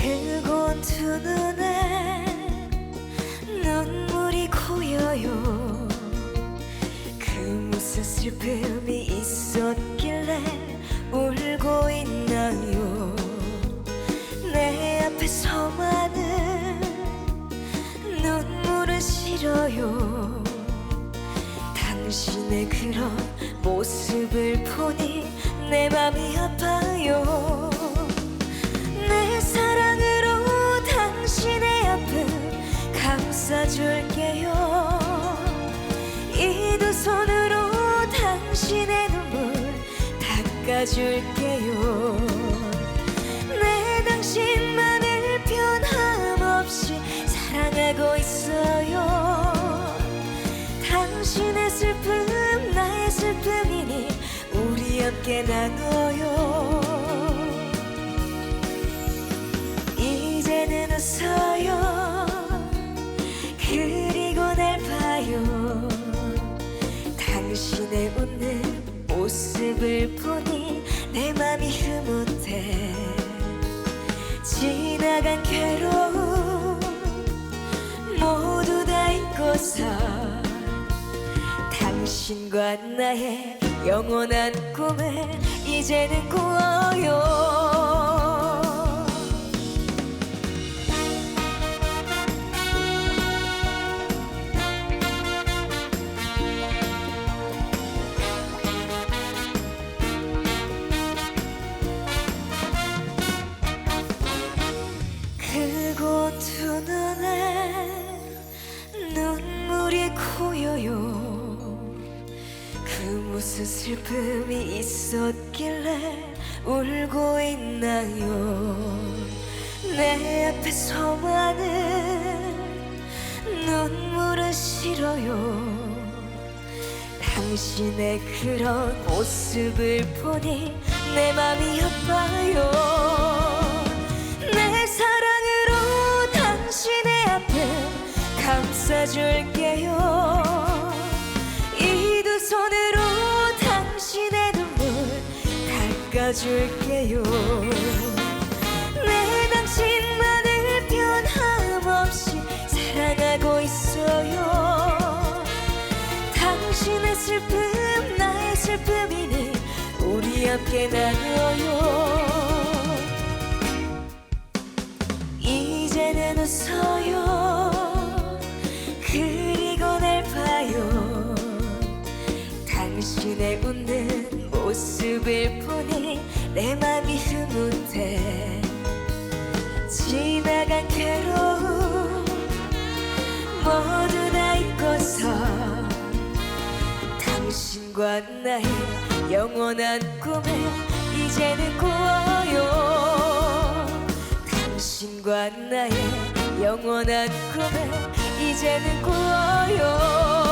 그곳 두 눈에 눈물이 고여요. 그 무슨 슬픔이 있었길래 울고 있나요? 내 앞에서만은 눈물은 싫어요. 당신의 그런 모습을 보니 내 맘이 아파요 닦아줄게요. 내 당신만을 변함없이 사랑하고 있어요. 당신의 슬픔 나의 슬픔이니 우리 함께 나눠요. 이제는 웃어요. 그리고 날 봐요. 당신의 웃는 모습을 보니 지나간 괴로움 모두 다 잊고서 당신과 나의 영원한 꿈을 이제는 꾸어요 눈물이 고여요. 그 무슨 슬픔이 있었길래 울고 있나요? 내 앞에서만은 눈물은 싫어요. 당신의 그런 모습을 보니 내 맘이 아파요. 내 사랑 감싸줄게요. 이 두 손으로 당신의 눈물 닦아줄게요. 내 당신만을 변함없이 사랑하고 있어요. 당신의 슬픔 나의 슬픔이니 우리 함께 나눠요. 이제는 웃어요 당신의 웃는 모습을 보니 내 맘이 흐뭇해. 지나간 괴로움 모두 다 잊고서 당신과 나의 영원한 꿈을 이제는 꾸어요. 당신과 나의 영원한 꿈을 이제는 꾸어요